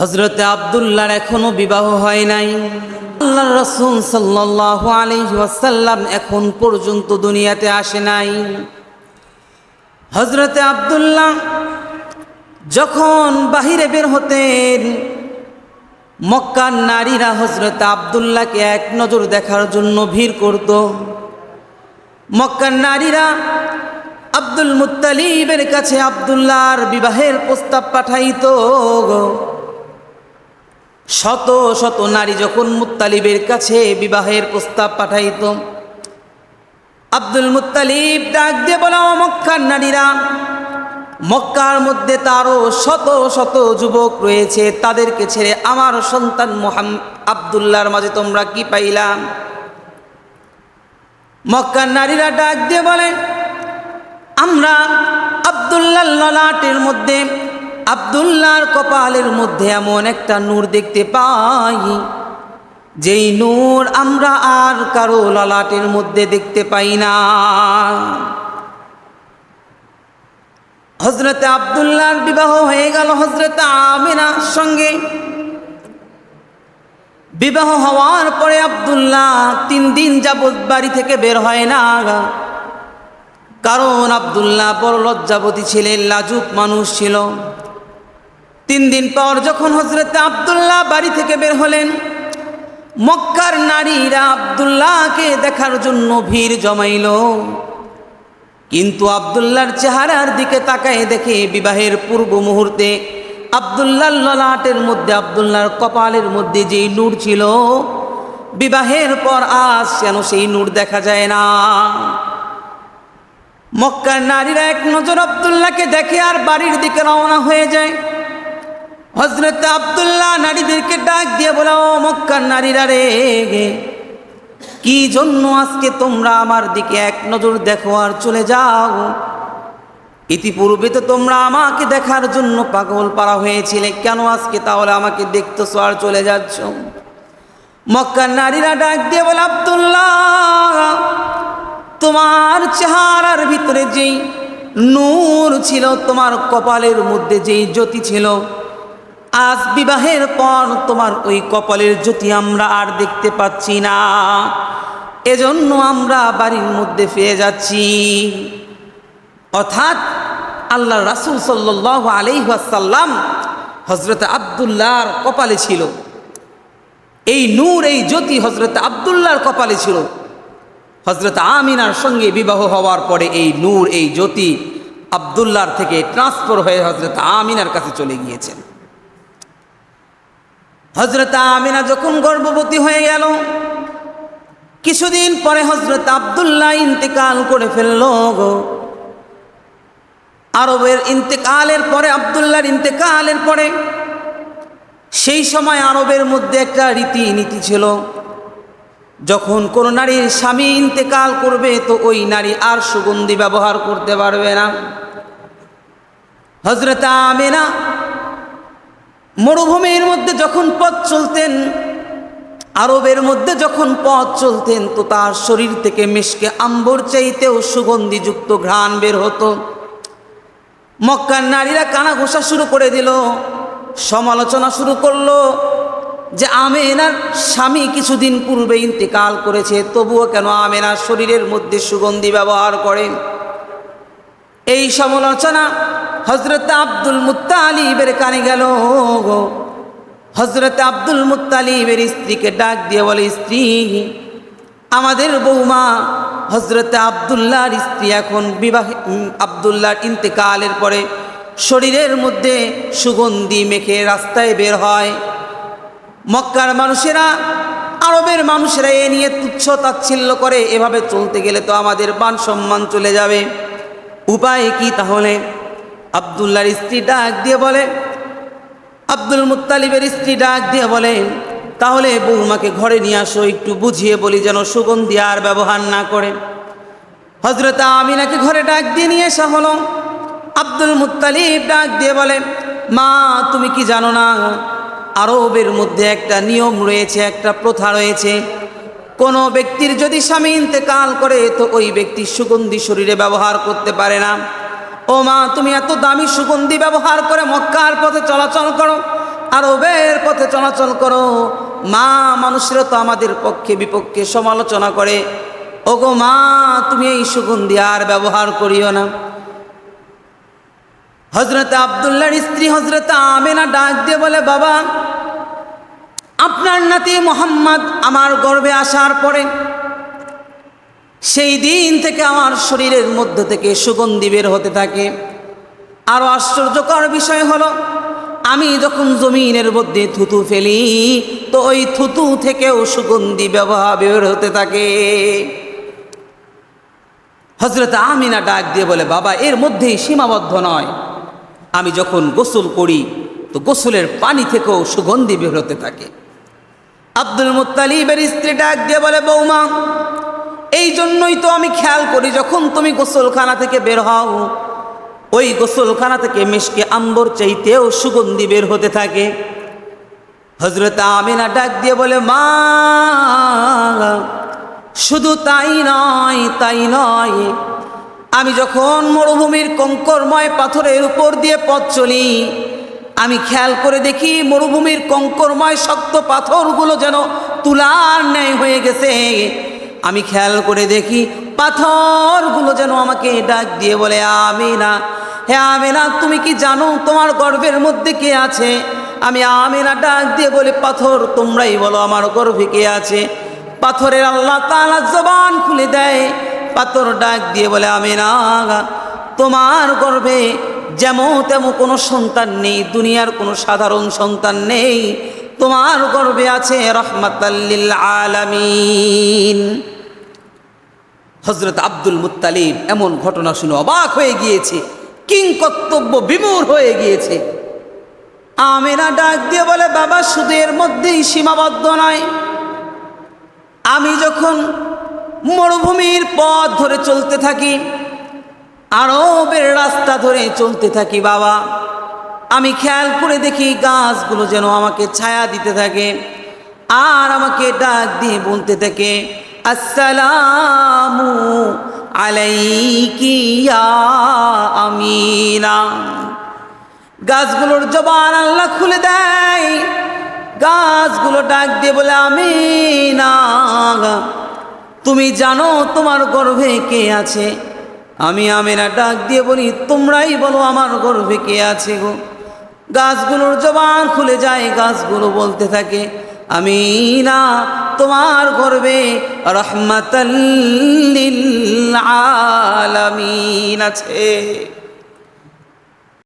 হজরতে আবদুল্লাহর এখনও বিবাহ হয় নাই। আল্লাহ রসুল সাল্লাহ আলাইহি ওয়াসাল্লাম এখন পর্যন্ত দুনিয়াতে আসে নাই। হজরতে আবদুল্লাহ যখন বাহিরে বের হতেন, মক্কার নারীরা হজরত আবদুল্লাহকে এক নজর দেখার জন্য ভিড় করত। মক্কার নারীরা আব্দুল মুত্তালিবের কাছে আবদুল্লাহর বিবাহের প্রস্তাব পাঠাইত। শত শত নারী যখন মুত্তালিবের কাছে বিবাহের প্রস্তাব পাঠাইত, আব্দুল মুত্তালিব ডাক দিয়ে বলা মক্কার নারীরা, মক্কার মধ্যে তারও শত শত যুবক রয়েছে, তাদেরকে ছেড়ে আমার সন্তান মোহাম, আবদুল্লাহর মাঝে তোমরা কি পাইলাম মক্কার নারীরা ডাক দিয়ে বলে, আমরা আবদুল্লাহ ললাটের মধ্যে আবদুল্লাহর কপালের মধ্যে এমন একটা নূর দেখতে পাই, যেই নূর আমরা আর কারও ললাটের মধ্যে দেখতে পাই না। হজরতে আবদুল্লাহর বিবাহ হয়ে গেল হজরতে আমিনার সঙ্গে। বিবাহ হওয়ার পরে আবদুল্লাহ তিন দিন যাবৎ বাড়ি থেকে বের হয় না। কারণ আবদুল্লাহ বড় লজ্জাবতী ছিলেন, লাজুক মানুষ ছিল। তিন দিন পর যখন হজরতে আবদুল্লাহ বাড়ি থেকে বের হলেন, মক্কার নারীরা আবদুল্লাহকে দেখার জন্য ভিড় জমাইল। কিন্তু আবদুল্লাহর চেহারার দিকে তাকায় দেখে বিবাহের পূর্ব মুহূর্তে আবদুল্লাহ ললাটের মধ্যে, আবদুল্লাহর কপালের মধ্যে যেই নূর ছিল, বিবাহের পর আজ যেন সেই নূর দেখা যায় না। মক্কার নারীরা এক নজর আবদুল্লাহকে দেখে আর বাড়ির দিকে রওনা হয়ে যায়। হজরত আবদুল্লাহ নারীদেরকে ডাক দিয়ে বলো, "ও মক্কার নারীরা রে কি জন্য আজকে তোমরা আমার দিকে এক নজর দেখো আর চলে যাও? ইতিপূর্বে তো তোমরা আমাকে দেখার জন্য পাগল পারা হয়েছিলে, কেন আজকে তাহলে আমাকে দেখতেছো আর চলে যাচ্ছ? মক্কার নারীরা ডাক দিয়ে বলে, আবদুল্লাহ, তোমার চেহারার ভিতরে যেই নূর ছিল, তোমার কপালের মধ্যে যেই জ্যোতি ছিল আজ বিবাহের পর তোমার ওই কপালের জ্যোতি আমরা আর দেখতে পাচ্ছি না। এজন্য আমরা বাড়ির মধ্যে ফিরে যাচ্ছি। অর্থাৎ আল্লাহ রাসুল সাল্লাহ আলাইহাসাল্লাম হজরত আবদুল্লাহর কপালে ছিল। এই নূর, এই জ্যোতি হজরত আবদুল্লাহর কপালে ছিল। হজরত আমিনার সঙ্গে বিবাহ হওয়ার পরে এই নূর, এই জ্যোতি আবদুল্লাহর থেকে ট্রান্সফার হয়ে হজরত আমিনার কাছে চলে গিয়েছেন হজরত আমিনা যখন গর্ভবতী হয়ে গেল, কিছুদিন পরে হজরত আবদুল্লাহ ইন্তেকাল করে ফেলল গো। আরবের ইন্তেকালের পরে, আবদুল্লাহর ইন্তেকালের পরে সেই সময় আরবের মধ্যে একটা রীতি নীতি ছিল, যখন কোনো নারীর স্বামী ইন্তেকাল করবে তো ওই নারী আর সুগন্ধি ব্যবহার করতে পারবে না। হজরত আমেনা মরুভূমির মধ্যে যখন পথ চলতেন, আরবের মধ্যে যখন পথ চলতেন, তো তার শরীর থেকে মিশকে আম্বর চাইতেও সুগন্ধিযুক্ত ঘ্রাণ বের হতো। মক্কার নারীরা কানা ঘোষা শুরু করে দিল, সমালোচনা শুরু করল যে আমেনার স্বামী কিছুদিন পূর্বে ইন্তেকাল করেছে, তবুও কেন আমেনার শরীরের মধ্যে সুগন্ধি ব্যবহার করে এই সমালোচনা হজরত আব্দুল মুত্তালিবের কানে গেল হজরত আব্দুল মুত্তালিবের স্ত্রীকে ডাক দিয়ে বলে, স্ত্রী, আমাদের বৌমা হজরত আবদুল্লাহর স্ত্রী এখন বিবাহ আবদুল্লাহর ইন্তেকালের পরে শরীরের মধ্যে সুগন্ধি মেখে রাস্তায় বের হয়। মক্কার মানুষেরা, আরবের মানুষেরা এ নিয়ে তুচ্ছ তাচ্ছিল্য করে, এভাবে চলতে গেলে তো আমাদের মান সম্মান চলে যাবে। উপায় কি তাহলে? আবদুল্লার স্ত্রী ডাক দিয়ে বলে, আব্দুল মুত্তালিবের স্ত্রী ডাক দিয়ে বলে, তাহলে বৌমাকে ঘরে নিয়ে আসো, একটু বুঝিয়ে বলি যেন সুগন্ধি আর ব্যবহার না করে। হজরত আমিনাকে ঘরে ডাক দিয়ে নিয়ে আসা হলো। আব্দুল মুত্তালিব ডাক দিয়ে বলে, মা, তুমি কি জানো না, আরবের মধ্যে একটা নিয়ম রয়েছে, একটা প্রথা রয়েছে কোনো ব্যক্তির যদি স্বামী ইন্তেকাল করে, তো ওই ব্যক্তি সুগন্ধি শরীরে ব্যবহার করতে পারে না। ও মা, তুমি এত দামি সুগন্ধি ব্যবহার করে মক্কার পথে চলাচল করো আরবের পথে চলাচল করো। মা, মানুষেরা তো আমাদের পক্ষে বিপক্ষে সমালোচনা করে। ওগো মা, তুমি এই সুগন্ধি আর ব্যবহার করিও না। হজরত আবদুল্লাহর স্ত্রী হজরত আমেনা ডাক দিয়ে বলে, বাবা আপনার নাতি মোহাম্মদ আমার গর্ভে আসার পরে সেই দিন থেকে আমার শরীরের মধ্য থেকে সুগন্ধি বের হতে থাকে। আরও আশ্চর্যকর বিষয় হলো, আমি যখন জমিনের মধ্যে থুতু ফেলি, তো ওই থুতু থেকেও সুগন্ধি ব্যবহার বের হতে থাকে। হজরত আমিনা ডাক দিয়ে বলে, বাবা, এর মধ্যেই সীমাবদ্ধ নয়। আমি যখন গোসল করি, তো গোসলের পানি থেকেও সুগন্ধি বের হতে থাকে। আব্দুল মুত্তালিবের স্ত্রী ডাক দিয়ে বলে, বৌমা, এই জন্যই তো আমি খেয়াল করি যখন তুমি গোসলখানা থেকে বের হও, ওই গোসলখানা থেকে মেশকে আম্বর চাইতেও সুগন্ধি বের হতে থাকে। হজরত আমিনা ডাক দিয়ে বলে, মা, শুধু তাই নয় তাই নয়, আমি যখন মরুভূমির কঙ্করময় পাথরের উপর দিয়ে পথ চলি আমি খেয়াল করে দেখি মরুভূমির কঙ্করময় শক্ত পাথরগুলো যেন তুলার ন্যায় হয়ে গেছে। আমি খেয়াল করে দেখি পাথরগুলো যেন আমাকে ডাক দিয়ে বলে, আমিনা, হে আমিনা, তুমি কি জানো তোমার গর্ভের মধ্যে কে আছে? আমি আমিনা ডাক দিয়ে বলি, পাথর, তোমরাই বলো আমার গর্ভে কে আছে? পাথরের আল্লাহ তালা জবান খুলে দেয়। পাথর ডাক দিয়ে বলে, আমিনা, তোমার গর্ভে যেমন তেমন কোনো সন্তান নেই, দুনিয়ার কোনো সাধারণ সন্তান নেই। তোমার গর্বে আছে রহমাতাল্লিল আলামিন। হজরত আব্দুল মুত্তালিব এমন ঘটনা শুনে অবাক হয়ে গিয়েছে কিং কর্তব্য বিমূর হয়ে গিয়েছে। আমেনা ডাক দিয়ে বলে, বাবা, শুধু এর মধ্যেই সীমাবদ্ধ নয়। আমি যখন মরুভূমির পথ ধরে চলতে থাকি আরবের রাস্তা ধরে চলতে থাকি বাবা। আমি খেয়াল করে দেখি গাছগুলো যেন আমাকে ছায়া দিতে থাকে আর আমাকে ডাক দিয়ে বলতে থাকে, আসসালামু আলাইকি ইয়া আমিনা। গাছগুলোর জবান আল্লাহ খুলে দেয়। গাছগুলো ডাক দিয়ে বলে আমি না তুমি জানো তোমার গর্ভে কে আছে? আমি আমেরা ডাক দিয়ে বলি, তোমরাই বলো আমার গর্ভে কে আছে গো? গাছগুলোর জবান খুলে যায়, গাছগুলো বলতে থাকে আমি না তোমার গর্বে রহমাতাল্লিল আলামিন আছে।